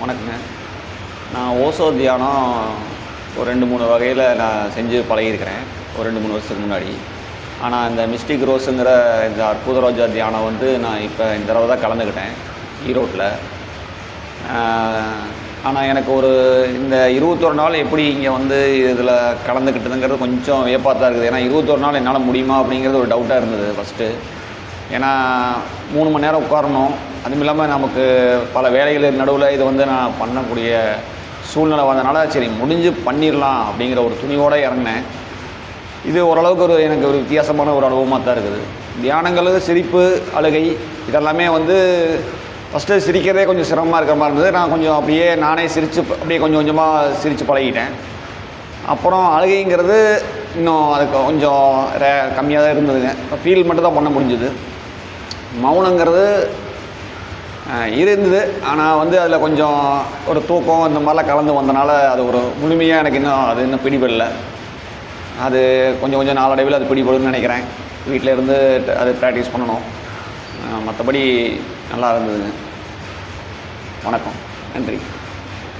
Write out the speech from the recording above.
வணக்கங்க. நான் ஓசோ தியானம் ஒரு ரெண்டு மூணு வகையில் நான் செஞ்சு பழகியிருக்கிறேன். ஒரு ரெண்டு மூணு வருஷத்துக்கு முன்னாடி. ஆனால் இந்த மிஸ்டிக் ரோஸுங்கிற இந்த அற்புத ரோஜா தியானம் வந்து நான் இப்போ இந்த தடவை தான் கலந்துக்கிட்டேன் ஈரோட்டில் ஆனால் எனக்கு ஒரு இந்த இருபத்தொரு நாள் எப்படி இங்கே வந்து இதில் கலந்துக்கிட்டதுங்கிறது கொஞ்சம் வியப்பாக தான் இருக்குது. ஏன்னா இருபத்தொரு நாள் என்னால் முடியுமா அப்படிங்கிறது ஒரு டவுட்டாக இருந்தது ஃபஸ்ட்டு ஏன்னா மூணு மணி நேரம் உட்காரணும். அதுவும் இல்லாமல் நமக்கு பல வேலைகள் நடுவில் இது வந்து நான் பண்ணக்கூடிய சூழ்நிலை வந்தனால சரி முடிஞ்சு பண்ணிடலாம் அப்படிங்கிற ஒரு துணிவோடு இறங்கினேன். இது ஓரளவுக்கு ஒரு எனக்கு ஒரு வித்தியாசமான ஒரு அனுபவமாக தான் இருக்குது. தியானங்கள் சிரிப்பு அழுகை இதெல்லாமே வந்து ஃபஸ்ட்டு சிரிக்கிறதே கொஞ்சம் சிரமமாக இருக்கிற மாதிரி இருந்தது. நான் கொஞ்சம் அப்படியே நானே சிரித்து அப்படியே கொஞ்சம் கொஞ்சமாக சிரித்து பழகிட்டேன். அப்புறம் அழுகைங்கிறது இன்னும் அது கொஞ்சம் ரே கம்மியாக தான் இருந்ததுங்க. ஃபீல் மட்டும் தான் பண்ண முடிஞ்சுது. மௌனங்கிறது இருந்தது. ஆனால் வந்து அதில் கொஞ்சம் ஒரு தூக்கம் இந்த மாதிரிலாம் கலந்து வந்தனால அது ஒரு முழுமையாக எனக்கு இன்னும் அது இன்னும் பிடிபடல. அது கொஞ்சம் கொஞ்சம் நாளடைவில் அது பிடிபடும்னு நினைக்கிறேன். வீட்டில் இருந்து அது ப்ராக்டிஸ் பண்ணணும். மற்றபடி நல்லா இருந்ததுங்க. வணக்கம். நன்றி.